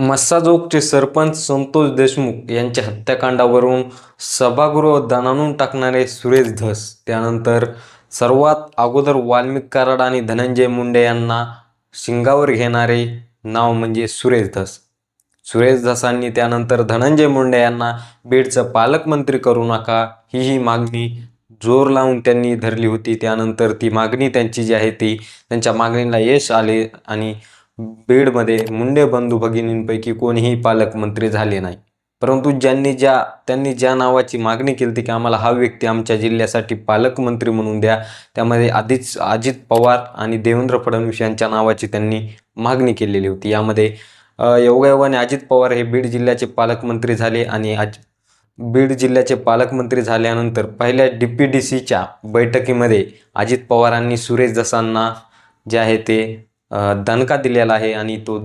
मस्साजोगचे सरपंच संतोष देशमुख यांच्या हत्याकांडावरून सभागृह दणाणून टाकणारे सुरेश धस त्यानंतर सर्वात अगोदर वाल्मिक कराड आणि धनंजय मुंडे यांना शिंगावर घेणारे नाव म्हणजे सुरेश धस. सुरेश धसांनी त्यानंतर धनंजय मुंडे यांना बीडचं पालकमंत्री करू नका ही ही मागणी जोर लावून त्यांनी धरली होती. त्यानंतर ती मागणी त्यांची जी आहे ती त्यांच्या मागणीला यश आले आणि बीडमध्ये मुंडे बंधू भगिनींपैकी कोणीही पालकमंत्री झाले नाही. परंतु ज्यांनी ज्या त्यांनी ज्या नावाची मागणी केली होती की आम्हाला हा व्यक्ती आमच्या जिल्ह्यासाठी पालकमंत्री म्हणून द्या त्यामध्ये आधीच अजित पवार आणि देवेंद्र फडणवीस यांच्या नावाची त्यांनी मागणी केलेली होती. यामध्ये योगायोगाने अजित पवार हे बीड जिल्ह्याचे पालकमंत्री झाले आणि आज बीड जिल्ह्याचे पालकमंत्री झाल्यानंतर पहिल्या डी पी डी सीच्या बैठकीमध्ये अजित पवारांनी सुरेश दसांना जे आहे ते दणका दिलेला आहे आणि तो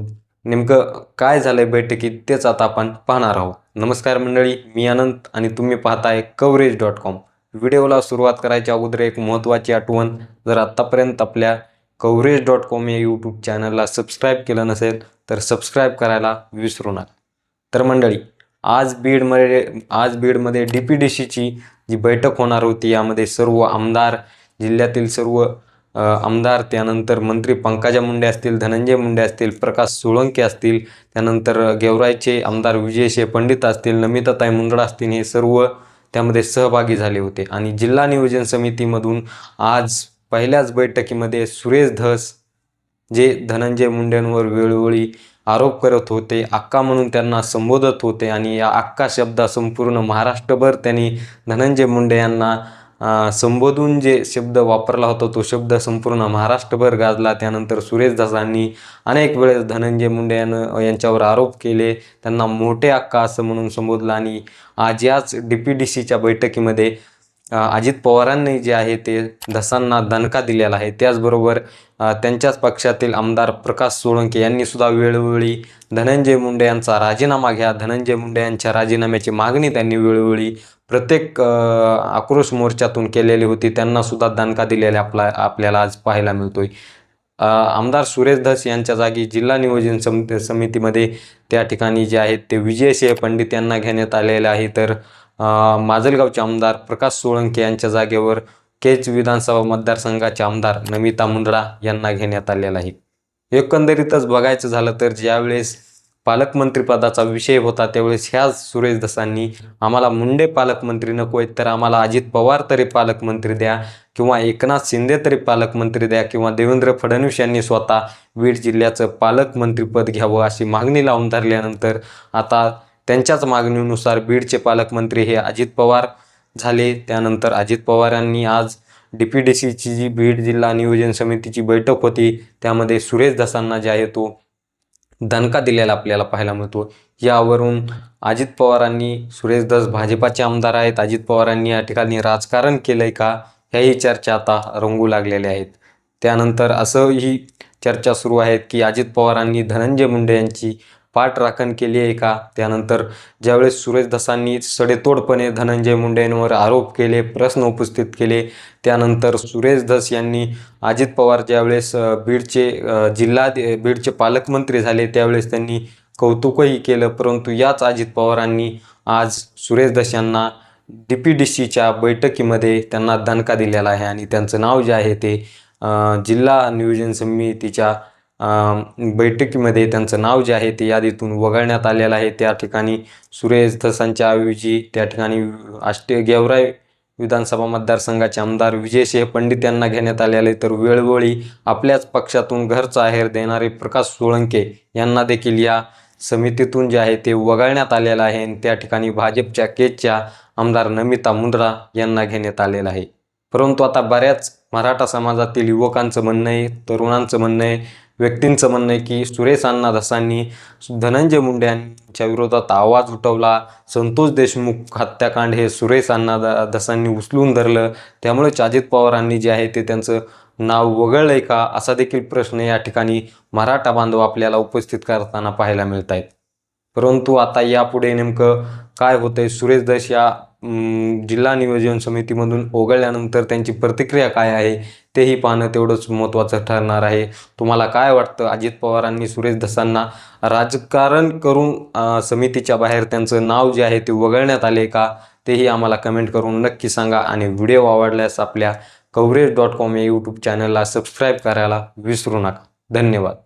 नेमकं काय झालंय बैठकीत तेच आता आपण पाहणार आहोत. नमस्कार मंडळी मी अनंत आणि तुम्ही पाहताय कवरेज डॉट कॉम व्हिडिओला सुरुवात करायच्या अगोदर एक महत्त्वाची आठवण जर आत्तापर्यंत आपल्या कवरेज डॉट कॉम या यूट्यूब चॅनलला सबस्क्राईब केलं नसेल तर सबस्क्राईब करायला विसरू नका. तर मंडळी आज बीडमध्ये आज बीडमध्ये डी पी डी सीची जी बैठक होणार होती यामध्ये सर्व आमदार जिल्ह्यातील सर्व आमदार त्यानंतर मंत्री पंकजा मुंडे असतील धनंजय मुंडे असतील प्रकाश सोळंके असतील त्यानंतर गेवराईचे आमदार विजयशे पंडित असतील नमिताताई मुंदडा असतील हे सर्व त्यामध्ये सहभागी झाले होते. आणि जिल्हा नियोजन समितीमधून आज पहिल्याच बैठकीमध्ये सुरेश धस जे धनंजय मुंडेंवर वेळोवेळी आरोप करत होते अक्का म्हणून त्यांना संबोधत होते आणि या अक्का शब्दा संपूर्ण महाराष्ट्रभर त्यांनी धनंजय मुंडे यांना संबोधून जे शब्द वापरला होता तो शब्द संपूर्ण महाराष्ट्रभर गाजला. त्यानंतर सुरेश दासांनी अनेक वेळेस धनंजय मुंडे यानं यांच्यावर आरोप केले. त्यांना मोठे अक्का असं म्हणून संबोधलं आणि आज याच डी पी डी सीच्या बैठकीमध्ये अजित पवारांनी जे आहे ते धसांना दणका दिलेला आहे. त्याचबरोबर त्यांच्याच पक्षातील आमदार प्रकाश सोळंके यांनी सुद्धा वेळोवेळी धनंजय मुंडे यांचा राजीनामा घ्या. धनंजय मुंडे यांच्या राजीनाम्याची मागणी त्यांनी वेळोवेळी प्रत्येक आक्रोश मोर्चातून केलेली होती. त्यांना सुद्धा दणका दिलेला आपला आपल्याला आज पाहायला मिळतोय. आमदार सुरेश धस यांच्या जागी जिल्हा नियोजन सम समितीमध्ये त्या ठिकाणी जे आहेत ते विजयसिंह पंडित यांना घेण्यात आलेले आहे. तर माजलगावचे आमदार प्रकाश सोळंके यांच्या जागेवर केच विधानसभा मतदारसंघाचे आमदार नमिता मुंदडा यांना घेण्यात आलेला आहे. एकंदरीतच बघायचं झालं तर ज्यावेळेस पालकमंत्रीपदाचा विषय होता त्यावेळेस ह्याच सुरेश दसांनी आम्हाला मुंडे पालकमंत्री नको आहेत तर आम्हाला अजित पवार तरी पालकमंत्री द्या किंवा एकनाथ शिंदे तरी पालकमंत्री द्या किंवा देवेंद्र फडणवीस यांनी स्वतः बीड जिल्ह्याचं पालकमंत्रीपद घ्यावं अशी मागणी लावून धरल्यानंतर आता त्यांच्याच मागणीनुसार बीडचे पालकमंत्री हे अजित पवार झाले. त्यानंतर अजित पवारांनी आज डी पी डी सीची जी बीड जिल्हा नियोजन समितीची बैठक होती त्यामध्ये सुरेश दसांना जे आहे तो दणका दिलेला आपल्याला पाहायला मिळतो. यावरून अजित पवारांनी सुरेश दस भाजपाचे आमदार आहेत. अजित पवारांनी या ठिकाणी राजकारण केलंय का ह्याही चर्चा आता रंगू लागलेल्या आहेत. त्यानंतर असंही चर्चा सुरू आहेत की अजित पवारांनी धनंजय मुंडे यांची पाठराखण केली आहे का? त्यानंतर ज्यावेळेस सुरेश दसांनी सडेतोडपणे धनंजय मुंडेंवर आरोप केले प्रश्न उपस्थित केले त्यानंतर सुरेश धस यांनी अजित पवार ज्यावेळेस बीडचे जिल्हा बीडचे पालकमंत्री झाले त्यावेळेस त्यांनी कौतुकही केलं परंतु याच अजित पवारांनी आज सुरेश धस यांना डी पी डी सीच्या बैठकीमध्ये त्यांना दणका दिलेला आहे आणि त्यांचं नाव जे आहे ते जिल्हा नियोजन समितीच्या बैठकीमध्ये त्यांचं नाव जे आहे ते यादीतून वगळण्यात आलेलं आहे. त्या ठिकाणी सुरेश धसांच्या ऐवजी त्या ठिकाणी आष्टे गेवराई विधानसभा मतदारसंघाचे आमदार विजयसिंह पंडित यांना घेण्यात आलेले तर वेळोवेळी आपल्याच पक्षातून घरचा आहेर देणारे प्रकाश सोळंके यांना देखील या समितीतून जे आहे ते वगळण्यात आलेलं आहे. आणि त्या ठिकाणी भाजपच्या केजच्या आमदार नमिता मुंद्रा यांना घेण्यात आलेलं आहे. परंतु आता बऱ्याच मराठा समाजातील युवकांचं म्हणणं आहे तरुणांचं म्हणणं आहे व्यक्तींचं म्हणणं आहे की सुरेश अण्णा धनंजय मुंडे यांच्या विरोधात आवाज उठवला. संतोष देशमुख हत्याकांड हे सुरेश अण्णा द उचलून धरलं. त्यामुळेच अजित पवारांनी जे आहे ते त्यांचं नाव वगळलं आहे का? असा देखील प्रश्न या ठिकाणी मराठा बांधव आपल्याला उपस्थित करताना पाहायला मिळत आहेत परंतु आता यापुढे नेमकं काय होतंय? सुरेश दस या जिल्हा नियोजन समितीमधून ओघळल्यानंतर त्यांची प्रतिक्रिया काय आहे? तेही पाहणं तेवढंच महत्त्वाचं ठरणार आहे. तुम्हाला काय वाटतं? अजित पवारांनी सुरेश धसांना राजकारण करून समितीच्या बाहेर त्यांचं नाव जे आहे ते वगळण्यात आले का? तेही आम्हाला कमेंट करून नक्की सांगा आणि व्हिडिओ आवडल्यास आपल्या कवरेज डॉट कॉम या यूट्यूब चॅनलला सबस्क्राईब करायला विसरू नका. धन्यवाद.